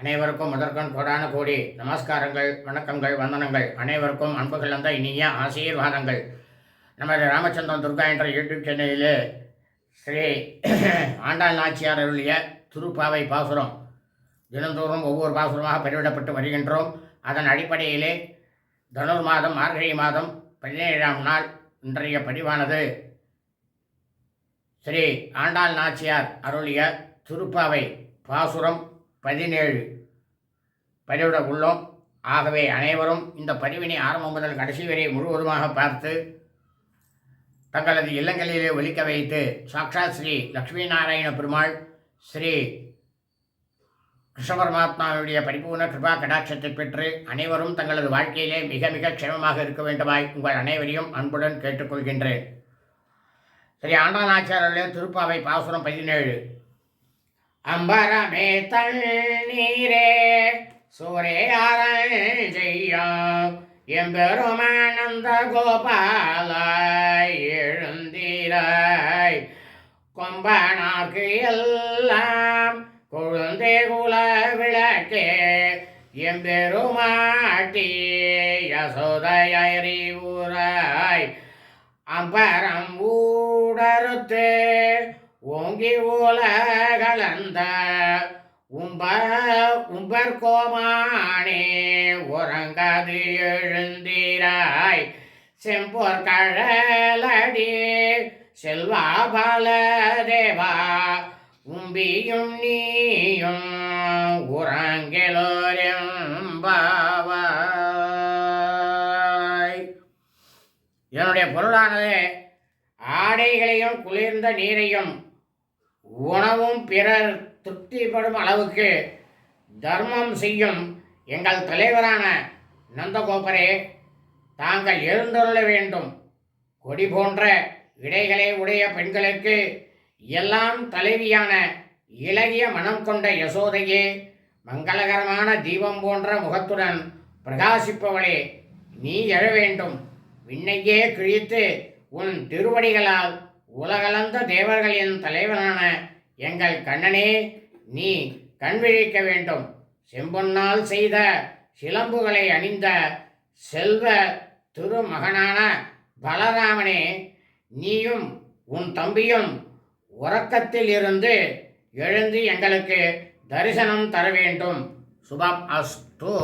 அனைவருக்கும் முதற்கண் கோடான கோடி நமஸ்காரங்கள் வணக்கங்கள் வந்தனங்கள். அனைவருக்கும் அன்பு கலந்த இனிய ஆசீர்வாதங்கள். நமது ராமச்சந்திரன் துர்கா என்ற யூடியூப் சேனலிலே ஸ்ரீ ஆண்டாள் நாச்சியார் அருளிய திருப்பாவை பாசுரம். தினந்தோறும் ஒவ்வொரு பாசுரமாக பெருவிடப்பட்டு வருகின்றோம். அதன் அடிப்படையிலே தனுர் மாதம் மார்கழி மாதம் பதினேழாம் நாள் இன்றைய பதிவானது. ஸ்ரீ ஆண்டாள் நாச்சியார் அருளிய திருப்பாவை பாசுரம். பதினேழு. பதிவிட உள்ளோம். ஆகவே அனைவரும் இந்த பதிவினை ஆரம்பம் முதல் கடைசி வரை முழுவதுமாக பார்த்து தங்களது இல்லங்களிலே ஒலிக்க வைத்து சாக்ஷாத் ஸ்ரீ லக்ஷ்மி நாராயண பெருமாள் ஸ்ரீ கிருஷ்ண பரமாத்மாவுடைய பரிபூர்ண கிருபா கடாட்சத்தை பெற்று அனைவரும் தங்களது வாழ்க்கையிலே மிக மிக க்ஷேமமாக இருக்க வேண்டுமாய் உங்கள் அனைவரையும் அன்புடன் கேட்டுக்கொள்கின்றேன். ஸ்ரீ ஆண்டாநாச்சாரிய திருப்பாவை பாசுரம் பதினேழு. அம்பரமே தண்ணீரே சூரேயாரன் செய்யும் எம்பெருமானந்த கோபாலாய் எழுந்தீராய். கொம்பனாக்கு எல்லாம் கொழுந்தே குல விளக்கே. எம்பெருமாட்டி யசோதையறி ஊராய். அம்பரம் ஊடறுத்தே ஓங்கி கலந்த உம்ப உம்பர் கோமானே உறங்காது எழுந்திராய். செம்போர் கழலடி செல்வா பாலதேவா. உம்பியும் நீயும் உறங்கிலோரெம்பாவாய். என்னுடைய பொருளானது ஆடைகளையும் குளிர்ந்த நீரையும் உணவும் பிறர் திருப்திப்படும் அளவுக்கு தர்மம் செய்யும் எங்கள் தலைவரான நந்தகோபரே தாங்கள் எழுந்தருள வேண்டும். கொடி போன்ற இடைகளை உடைய பெண்களுக்கு எல்லாம் தலைவியான இளகிய மனம் கொண்ட யசோதையே மங்களகரமான தீபம் போன்ற முகத்துடன் பிரகாசிப்பவளே நீ எழ வேண்டும். விண்ணையே கிழித்து உன் திருவடிகளால் உலகளந்த தேவர்களின் தலைவனான எங்கள் கண்ணனே நீ கண் விழிக்க வேண்டும். செம்பொன்னால் செய்த சிலம்புகளை அணிந்த செல்வ திருமகனான பலராமனே நீயும் உன் தம்பியும் உறக்கத்தில் இருந்து எழுந்து எங்களுக்கு தரிசனம் தர வேண்டும். சுபம் அஸ்து.